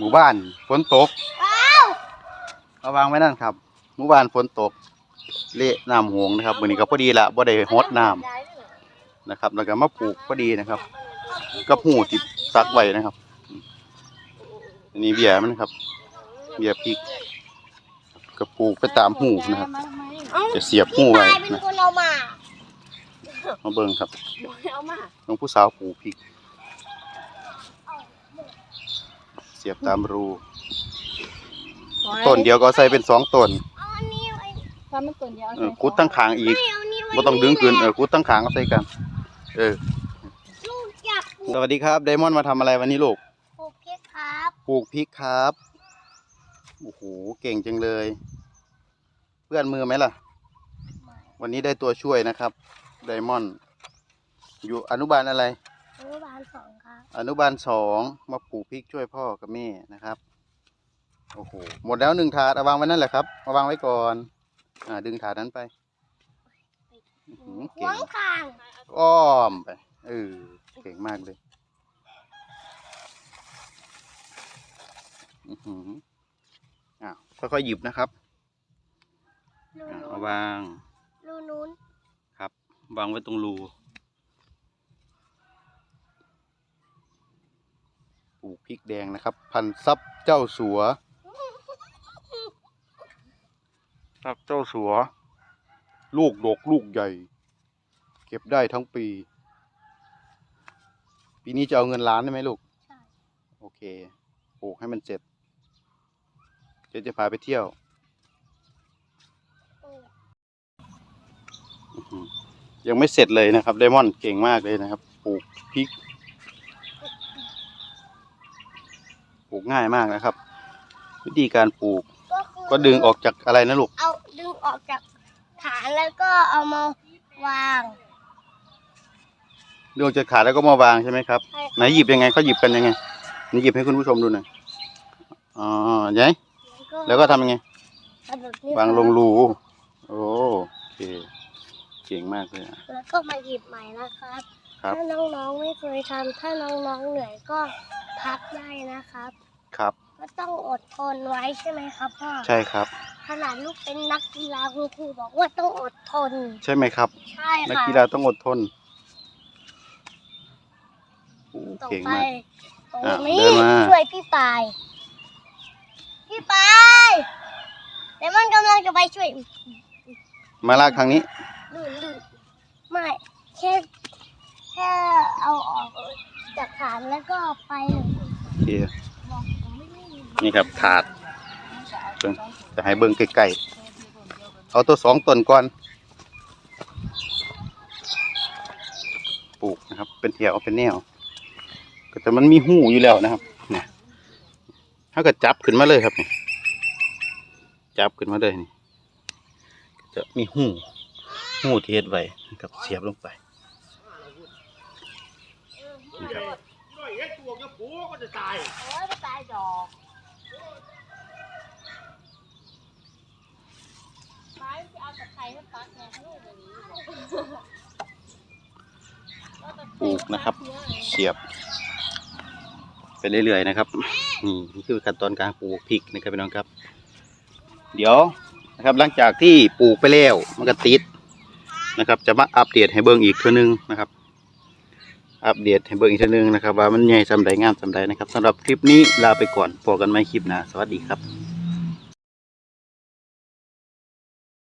มู่บ้านฝนตกเอาวางไว้นั่นครับ หมู่บ้านฝนตก เละน้ำหวงนะครับมื้อนี้ก็พอดีละบ่ได้ฮดน้ำนะครับ แล้วก็มาปลูกพอดีนะครับกับหูที่ซักไว้นะครับอันนี้เบี้ยมันครับ เบี้ยพริกก็ปลูกไปตามหูนะครับ จะเสียบหูไว้พี่ปายเป็นนะคนเอามามาเบิ่งครับเอามาน้องผู้สาวปลูกพริก เสียบตามรู ต้นเดียวก็ใส่เป็นสองต้นเอาอันนี้ไว้ถ้ามันต้นเดียวเออคุดตั้งขางอีกไม่เอานี่ไว้บ่ต้องดึงขึ้นเออคุดตั้งขางก็ใส่กันเออลูกอยากปลูสกวัสดีครับไดมอนด์มาทำอะไรวันนี้ลูก ปลูกเพชรครับปลูกพริกครับ โอ้โห เก่งจังเลย เพื่อนมือไหมล่ะ วันนี้ได้ตัวช่วยนะครับ ไดมอนด์ อยู่อนุบาลอะไร อนุบาลสองครับอนุบาลสองมาปลูกพริกช่วยพ่อกับแม่นะครับ โอ้โห หมดแล้วหนึ่งถาดเอาวางไว้นั่นแหละครับเอาวางไว้ก่อน อ่า ดึงถาดนั้นไปอื้อหือหเก่วงงคางอ้อมไป เออ เก่งมากเลยอือหืออ่าค่อยๆหยิบนะครับรูอ่านู้เอานวาง รูนู้นครับวางไว้ตรงรู ลูกพริกแดงนะครับ พันซับเจ้าสัวซับเจ้าสัว ลูกดกลูกใหญ่ เก็บได้ทั้งปี ปีนี้จะเอาเงินล้านได้ไหมลูกใช่โอเคปลูกให้มันเสร็จเดี๋ยวจะพาไปเที่ยวปลูกอื้อหือยังไม่เสร็จเลยนะครับไดมอนด์เก่งมากเลยนะครับ ปลูกพริก ปลูกง่ายมากนะครับ วิธีการปลูกก็คือก็ดึงออกจากอะไรนะลูก เอาดึงออกจากฐานแล้วก็เอามาวางดึงออกจากขาแล้วก็มาวางใช่ไหมครับใช่ครับไหนหยิบยังไงเขาหยิบกันยังไงนี่หยิบให้คุณผู้ชมดูหน่อยอ๋อยัยแล้วก็ทำยังไงเอาแบบนี้วางลงรูโอ้โอเคเก่งมากเลยอะแล้วก็มาหยิบใหม่นะครับครับ ถ้าน้องๆไม่เคยทำถ้าน้องๆเหนื่อยก็ พักได้นะครับ ครับ ก็ต้องอดทนไว้ใช่ไหมครับพ่อใช่ครับ ขนาดลูกเป็นนักกีฬาคุณครูบอกว่าต้องอดทน ใช่ไหมครับ ใช่นักค่ะกีฬาต้องอดทนโอ้ต่อเก่งไปมาก ตรงอะนี้เดินมา ช่วยพี่ปาย พี่ปายเดมอนกำลังจะไปช่วยมาลากทางนี้ ลื่นลื่นไม่แค่แค่เอาออก จากฐานแล้วก็ไปเลยโอเคนี่ครับถาดจะให้เบิ่งใกล้ๆเอาตัวสองต้นก่อนปลูกนะครับ เป็นแถวเป็นแนวแต่มันมีหูอยู่แล้วนะครับเนี่ยถ้าก็จับขึ้นมาเลยครับนี่จับขึ้นมาเลยนี่จะมีหูหูที่เฮ็ดไว้นะครับเสียบลงไป นี่ครับโอ้ยตายดอกไม้ที่เอาตะไคร้ให้ปักไงลูกแบบนี้ปลูกนะครับ เสียบ ไปเรื่อยๆนะครับ นี่นี่คือขั้นตอนการปลูกพริกนะครับพี่น้องครับ เดี๋ยวนะครับหลังจากที่ปลูกไปแล้วมันก็ติดนะครับ จะมาอัปเดตให้เบิ่งอีกเทื่อนึงนะครับ อัปเดตให้เบิ่งอีกเทื่อนึงนะครับ ว่ามันใหญ่สำใดงามสำใดนะครับสำหรับคลิปนี้ลาไปก่อนพบกันใหม่คลิปหน้าสวัสดีครับ